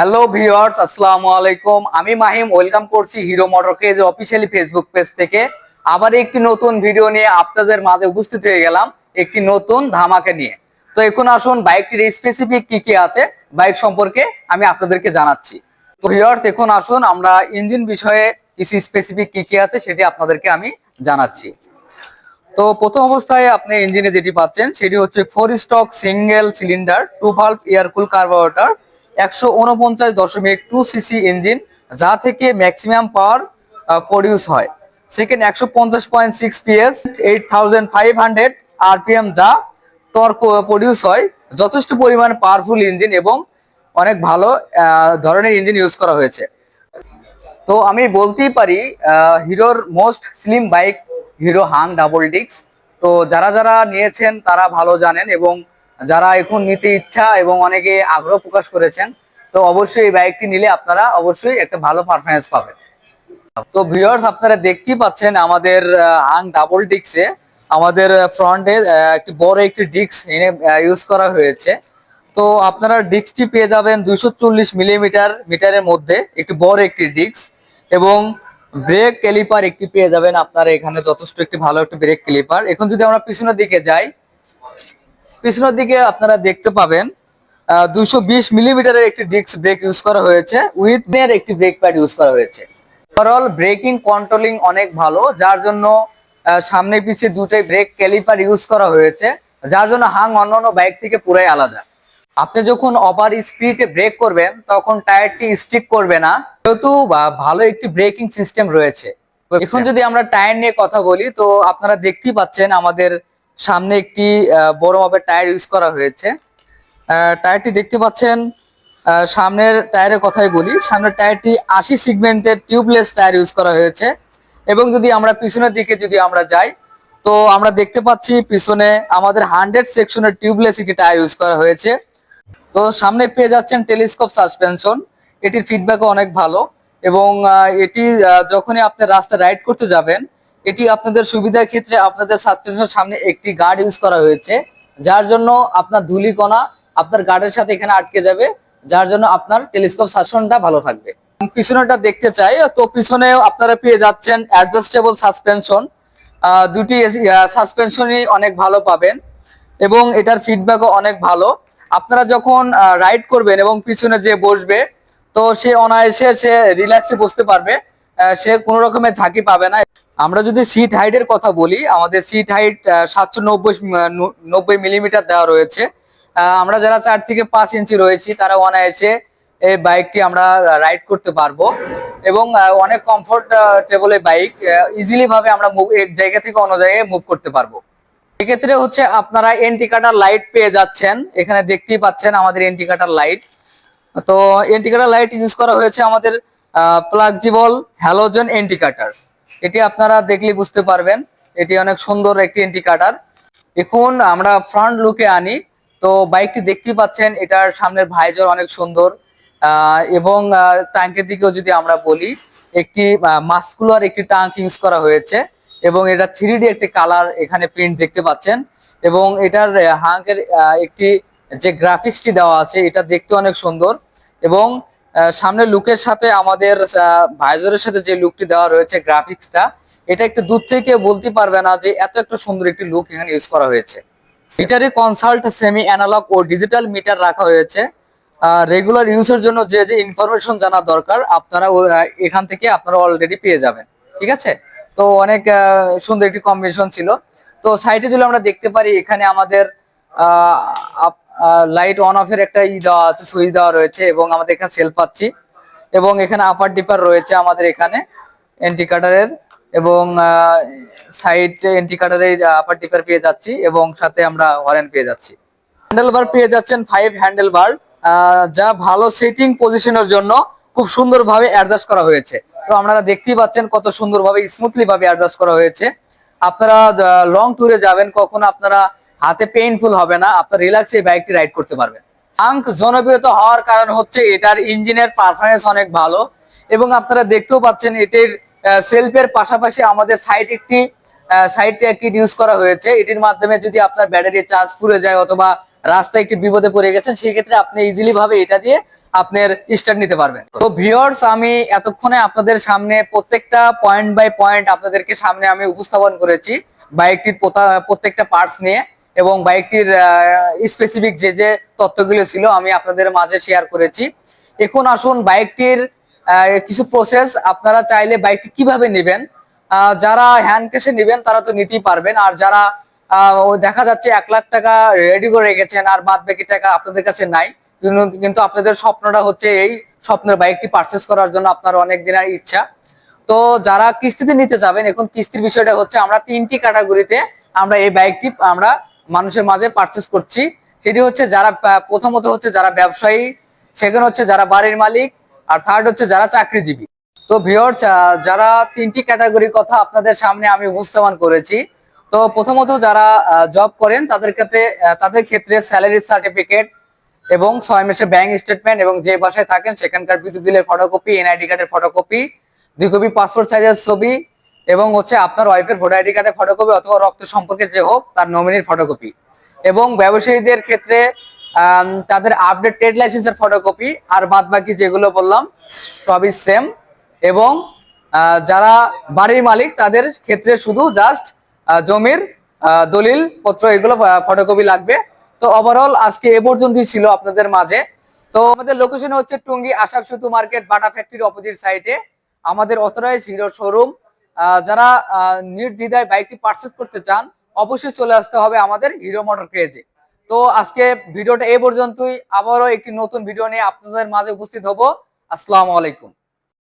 Hello viewers আসসালামু আলাইকুম। আমি মাহিম ওয়েলকাম করছি Hero Motor Craze officially Facebook page থেকে। আবার একটি নতুন ভিডিও নিয়ে আপনাদের মাঝে উপস্থিত হয়ে গেলাম, একটি নতুন ধামাকে নিয়ে। তো এখন আসুন বাইকটির স্পেসিফিক কি কি আছে বাইক সম্পর্কে আমি আপনাদেরকে জানাচ্ছি। তো ভিউয়ার্স এখন আসুন, আমরা ইঞ্জিন বিষয়ে কিছু স্পেসিফিক কি কি আছে সেটি আপনাদেরকে আমি জানাচ্ছি। তো প্রথম অবস্থায় আপনি ইঞ্জিনে যেটি পাচ্ছেন, সেটি হচ্ছে four stroke single cylinder two valve air cool carburettor একশো উনপঞ্চাশ দশমিক টু সিসি ইঞ্জিন যা থেকে ম্যাক্সিমাম পাওয়ার প্রডিউস হয়। সেকেন্ড একশো পঞ্চাশ point six PS eight thousand five hundred RPM যা টর্ক প্রডিউস হয়। যথেষ্ট পরিমাণ পাওয়ারফুল ইঞ্জিন এবং অনেক ভালো ধরনের ইঞ্জিন ইউজ করা হয়েছে। তো আমি বলতেই পারি হিরোর most slim bike Hero Hunk double ডিক্স তো যারা যারা নিয়েছেন, তারা ভালো জানেন এবং যারা এখন নিতে ইচ্ছা এবং অনেকে আগ্রহ প্রকাশ করেছেন, তো অবশ্যই এই বাইকটি নিলে আপনারা অবশ্যই একটা ভালো পারফরমেন্স পাবেন। তো ভিউয়ার্স আপনারা দেখতেই পাচ্ছেন আমাদের হাং ডাবল ডিক্সে আমাদের ফ্রন্টে একটি বড় একটি ডিক্স এনে ইউজ করা হয়েছে। তো আপনারা ডিস্কটি পেয়ে যাবেন দুইশো চল্লিশ মিলিমিটার মিটারের মধ্যে একটি বড় একটি ডিস্ক এবং ব্রেক ক্যালিপার একটি পেয়ে যাবেন আপনারা এখানে, যথেষ্ট একটি ভালো একটি ব্রেক ক্যালিপার এখন যদি আমরা পিছনের দিকে যাই পিছনের দিকে আপনারা দেখতে পাবেন দুশো বিশ মিলিমিটারের একটি ডিস্ক ব্রেক ইউজ করা হয়েছে উইথ এর একটি ব্রেক প্যাড ইউজ করা হয়েছে। ওভারঅল ব্রেকিং কন্ট্রোলিং অনেক ভালো, যার জন্য সামনে পিছিয়ে দুটোই ব্রেক ক্যালিপার ইউজ করা হয়েছে, যার জন্য হাং অন্যান্য বাইক থেকে পুরাই আলাদা। আপনি যখন ওভার স্পিডে ব্রেক করবেন, তখন টায়ারটি স্টিক করবে না, যেহেতু ভালো একটি ব্রেকিং সিস্টেম রয়েছে। এখন যদি আমরা টায়ার নিয়ে কথা বলি, তো আপনারা দেখতেই পাচ্ছেন আমাদের সামনে একটি বড় মাপের টায়ার ইউজ করা হয়েছে। টায়ারটি দেখতে পাচ্ছেন সামনের টায়ারের কথাই বলি, সামনের টায়ারটি আশি সিগমেন্টের টিউবলেস টায়ার ইউজ করা হয়েছে। এবং যদি আমরা পিছনের দিকে যদি আমরা যাই, তো আমরা দেখতে পাচ্ছি পিছনে আমাদের হান্ড্রেড সেকশনের টিউবলেস একটি টায়ার ইউজ করা হয়েছে। তো সামনে পেয়ে যাচ্ছেন টেলিস্কোপ সাসপেনশন, এটির ফিডব্যাকও অনেক ভালো। এবং এটি যখনই আপনি রাস্তা রাইড করতে যাবেন এটি আপনাদের সুবিধার ক্ষেত্রে আপনাদের সাসপেনশন সামনে একটি গার্ড ইউজ করা হয়েছে, যার জন্য আপনার ধুলিকণা আপনার গার্ডের সাথে এখানে আটকে যাবে, যার জন্য আপনার টেলিস্কোপ শাসনটা ভালো থাকবে। পিছনেটা দেখতে চাই, তো পিছনেও আপনারা পেয়ে যাচ্ছেন অ্যাডজাস্টেবল সাসপেনশন দুটি সাসপেনশনই অনেক ভালো পাবেন এবং এটার ফিডব্যাকও অনেক ভালো। আপনারা যখন রাইড করবেন এবং পিছনে যে বসবে, তো সে অনায়াসে সে রিল্যাক্সে বসতে পারবে সে কোনো রকমের ঝাঁকি পাবে না। আমরা যদি সিট হাইটের কথা বলি, আমাদের সিট হাইট সাতশো নব্বই নব্বই মিলিমিটার দেওয়া রয়েছে। আমরা যারা চার থেকে পাঁচ ইঞ্চি রয়েছি, তারা অনায়াসে এই বাইকটি আমরা রাইড করতে পারব। এবং অনেক কমফোর্টেবল এই বাইক ইজিলি ভাবে আমরা এক জায়গা থেকে অন্য জায়গায় মুভ করতে পারব। এক্ষেত্রে হচ্ছে আপনারা এন্টিকাটার লাইট পেয়ে যাচ্ছেন। এখানে দেখতেই পাচ্ছেন আমাদের এন্টিকাটার লাইট তো এন্টিকাটার লাইট ইউজ করা হয়েছে আমাদের প্লাগজিবল হ্যালোজেন এন্টিকাটার এটি আপনারা দেখলে বুঝতে পারবেন, এটি অনেক সুন্দর একটি এন্টিকাটার এখন আমরা ফ্রন্ট লুকে আনি, তো বাইকটি দেখতে পাচ্ছেন, এটার সামনের ভাইজর অনেক সুন্দর। এবং ট্যাঙ্কের দিকেও যদি আমরা বলি, একটি মাস্কুলার একটি ট্যাঙ্ক ইউজ করা হয়েছে, এবং এটা থ্রি ডি একটি কালার এখানে প্রিন্ট দেখতে পাচ্ছেন। এবং এটার হাঙ্কের একটি যে গ্রাফিক্সটি দেওয়া আছে, এটা দেখতে অনেক সুন্দর। এবং আহ, সামনের লুকের সাথে আমাদের ভাইজরের সাথে যে লুকটি দেওয়া রয়েছে গ্রাফিক্সটা এটা একটু দূর থেকে বলতে পারবে না যে এত একটা সুন্দর একটি লুক এখানে ইউজ করা হয়েছে। মিটারে কনসাল্ট সেমি অ্যানালগ ও ডিজিটাল মিটার রাখা হয়েছে। রেগুলার ইউজের জন্য যে যে ইনফরমেশন জানা দরকার আপনারা এখান থেকে আপনারা অলরেডি পেয়ে যাবেন। ঠিক আছে? তো অনেক সুন্দর একটি কম্বিনেশন ছিল। তো সাইডে যদি আমরা দেখতে পারি এখানে আমাদের লাইট অন অফ এর একটা ই দেওয়া আছে সুইচ দেওয়া রয়েছে এবং আমাদের এখানে সেল পাচ্ছি। এবং এখানে আপার ডিপার রয়েছে আমাদের এখানে এন্টিকাটারের এবং সাইড এন্টিকাটারের আপার ডিপার পেয়ে যাচ্ছি এবং সাথে আমরা হরেন পেয়ে যাচ্ছি। হ্যান্ডেল হ্যান্ডেলবার পেয়ে যাচ্ছেন ফাইভ হ্যান্ডেল হ্যান্ডেলবার যা ভালো সেটিং পজিশনের জন্য খুব সুন্দরভাবে অ্যাডজাস্ট করা হয়েছে। তো আপনারা দেখতেই পাচ্ছেন কত সুন্দরভাবে স্মুথলি ভাবে অ্যাডজাস্ট করা হয়েছে। আপনারা লং ট্যুরে যাবেন, কখনো আপনারা হাতে পেইনফুল হবে না, আপনার রিল্যাক্সে এই বাইকটি রাইড করতে পারবেন। আঙ্ক জনপ্রিয়তা হওয়ার কারণ হচ্ছে এটার ইঞ্জিনের পারফরমেন্স অনেক ভালো এবং আপনারা দেখতেও পাচ্ছেন এটির সেলফের পাশাপাশি আমাদের সাইড একটি সাইডে কিট ইউজ করা হয়েছে। এটির মাধ্যমে যদি আপনার ব্যাটারি চার্জ ফুরে যায় অথবা রাস্তায় একটি বিপদে পড়ে গেছেন, সেই ক্ষেত্রে আপনি ইজিলি ভাবে এটা দিয়ে আপনার স্টার্ট নিতে পারবেন। তো ভিউয়ার্স আমি এতক্ষণে আপনাদের সামনে প্রত্যেকটা পয়েন্ট বাই পয়েন্ট আপনাদেরকে সামনে আমি উপস্থাপন করেছি বাইকটির প্রত্যেকটা পার্টস নিয়ে। এবং বাইকটির স্পেসিফিক যে যে তথ্যগুলো ছিল আমি আপনাদের মাঝে শেয়ার করেছি। এখন আসুন বাইকটির কিছু প্রসেস আপনারা চাইলে বাইকটি কীভাবে নেবেন? যারা হ্যান্ড ক্যাশে নেবেন তারা তো নিতেই পারবেন। আর যারা দেখা যাচ্ছে এক লাখ টাকা রেডি করে রেখেছেন, আর বাদ বাকি টাকা আপনাদের কাছে নাই, কিন্তু আপনাদের স্বপ্নটা হচ্ছে এই স্বপ্নের বাইকটি পারচেস করার জন্য আপনার অনেক দিনের ইচ্ছা। তো যারা কিস্তিতে নিতে যাবেন, এখন কিস্তির বিষয়টা হচ্ছে আমরা তিনটি ক্যাটাগরিতে আমরা এই বাইকটি, আমরা মানুষের মাঝে পারচেস করছি। সেটি হচ্ছে যারা প্রথমত হচ্ছে যারা ব্যবসায়ী সেকেন্ড হচ্ছে যারা বাড়ির মালিক, আর থার্ড হচ্ছে যারা চাকরিজীবী। তো ভিওর যারা তিনটি ক্যাটাগরির কথা আপনাদের সামনে আমি উপস্থাপন করেছি, তো প্রথমত যারা জব করেন, তাদের ক্ষেত্রে তাদের ক্ষেত্রে স্যালারি সার্টিফিকেট এবং ছয় মাসের ব্যাংক স্টেটমেন্ট এবং যে বাসায় থাকেন, সেখানকার বিদ্যুৎ বিলের ফটোকপি এনআইডি কার্ডের ফটোকপি দুই কপি পাসপোর্ট সাইজের ছবি এবং হচ্ছে আপনার ওয়াইফের ভোটার আইডি কার্ডের ফটোকপি অথবা রক্ত সম্পর্কে যে হোক, তার নমিনির ফটোকপি এবং ব্যবসায়ীদের ক্ষেত্রে তাদের আপডেট ট্রেড লাইসেন্সের ফটোকপি আর বাদ বাকি যেগুলো বললাম, সবই সেম এবং যারা বাড়ির মালিক, তাদের ক্ষেত্রে শুধু জাস্ট জমির দলিল পত্র এগুলো ফটোকপি লাগবে। তো ওভারঅল আজকে এ পর্যন্তই ছিল আপনাদের মাঝে। তো আমাদের লোকেশন হচ্ছে টুঙ্গি আশাব সেতু মার্কেট, বাটা ফ্যাক্টরি অপোজিট সাইডে আমাদের অথরাইজ হিরো শোরুম যারা নির্দ্বিধায় বাইকটি পার্সেস করতে চান, অবশ্যই চলে আসতে হবে আমাদের হিরো মোটর ক্রেজে তো আজকে ভিডিওটা এ পর্যন্তই। আবারও একটি নতুন ভিডিও নিয়ে আপনাদের মাঝে উপস্থিত হব। আসসালামু আলাইকুম।